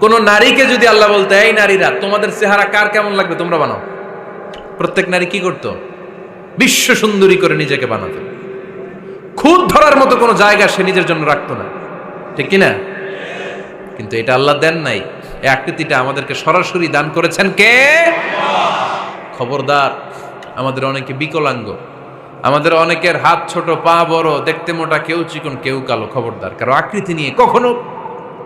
কোন নারীকে যদি আল্লাহ বলতে, এই নারীরা, তোমাদের চেহারা কার কেমন লাগবে? তোমরা বানাও। প্রত্যেক নারী কি করতো? বিশ্ব সুন্দরী করে নিজেকে বানাতো। খুদ ধরার মতো কোনো জায়গা সে নিজের জন্য রাখতো না। ঠিক কিনা কিন্তু এটা আল্লাহ দেন নাই। এই আকৃতিটা আমাদেরকে সরাসরি দান করেছেন কে? খবরদার। আমাদের অনেকে বিকলাঙ্গ। আমাদের অনেকের হাত ছোট, পা বড়, দেখতে মোটা, কেউ চিকন, কেউ কালো। খবরদার। কারও আকৃতি নিয়ে কখনো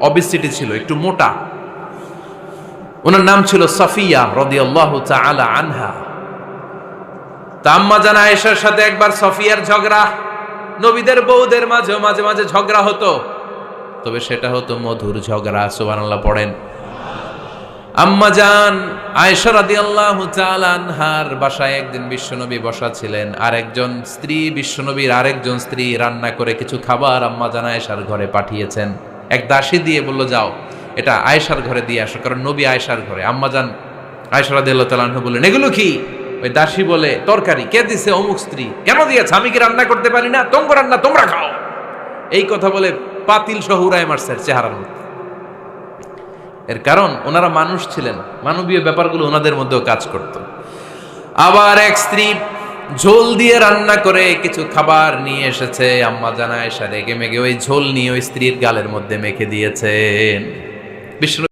অবিসিটি ছিল, একটু মোটা। ওনার নাম ছিল সাফিয়া রদিয়াল্লাহ তাআলা আনহা। তাম্মা জানা আয়েশার সাথে একবার সফিয়ার ঝগড়া, নবীদের বউদের মাঝে মাঝে মাঝে ঝগড়া হতো। তবে সেটা হতো মধুর ঝগড়া, সুবহানাল্লাহ পড়েন। আম্মা জান, আয়েশা রাদিয়াল্লাহু তাআলা আনহার বাসায় একদিন বিশ্বনবী বসা ছিলেন, আর স্ত্রী, বিশ্বনবীর আরেকজন স্ত্রী রান্না করে কিছু খাবার আম্মা জান আয়েশার ঘরে পাঠিয়েছেন। এক দাসী দিয়ে বলল, যাও, এটা আয়েশার ঘরে দিয়ে আসো। কারণ নবী আয়েশার ঘরে। আম্মা জান আয়েশা রাদিয়াল্লাহু তাআলা আনহা বললেন, এগুলো কি? ওই দাসী বলে, তরকারি। কে দিছে অমুক স্ত্রী? কেন দিয়েছে? আমি কি রান্না করতে পারি না? তোমরা রান্না, তোমরা খাও। এই কথা বলে পাতিল সহ উড়ায় মারছে চেহারার মধ্যে। এর কারণ, ওনারা মানুষ ছিলেন। মানবীয় ব্যাপারগুলো ওনাদের মধ্যেও কাজ করত। আবার এক স্ত্রী ঝোল দিয়ে রান্না করে কিছু খাবার নিয়ে এসেছে। আম্মা জানায় এসা রেগে মেগে ওই ঝোল নিয়ে ওই স্ত্রীর গালের মধ্যে মেখে দিয়েছেন। বিষ্ণু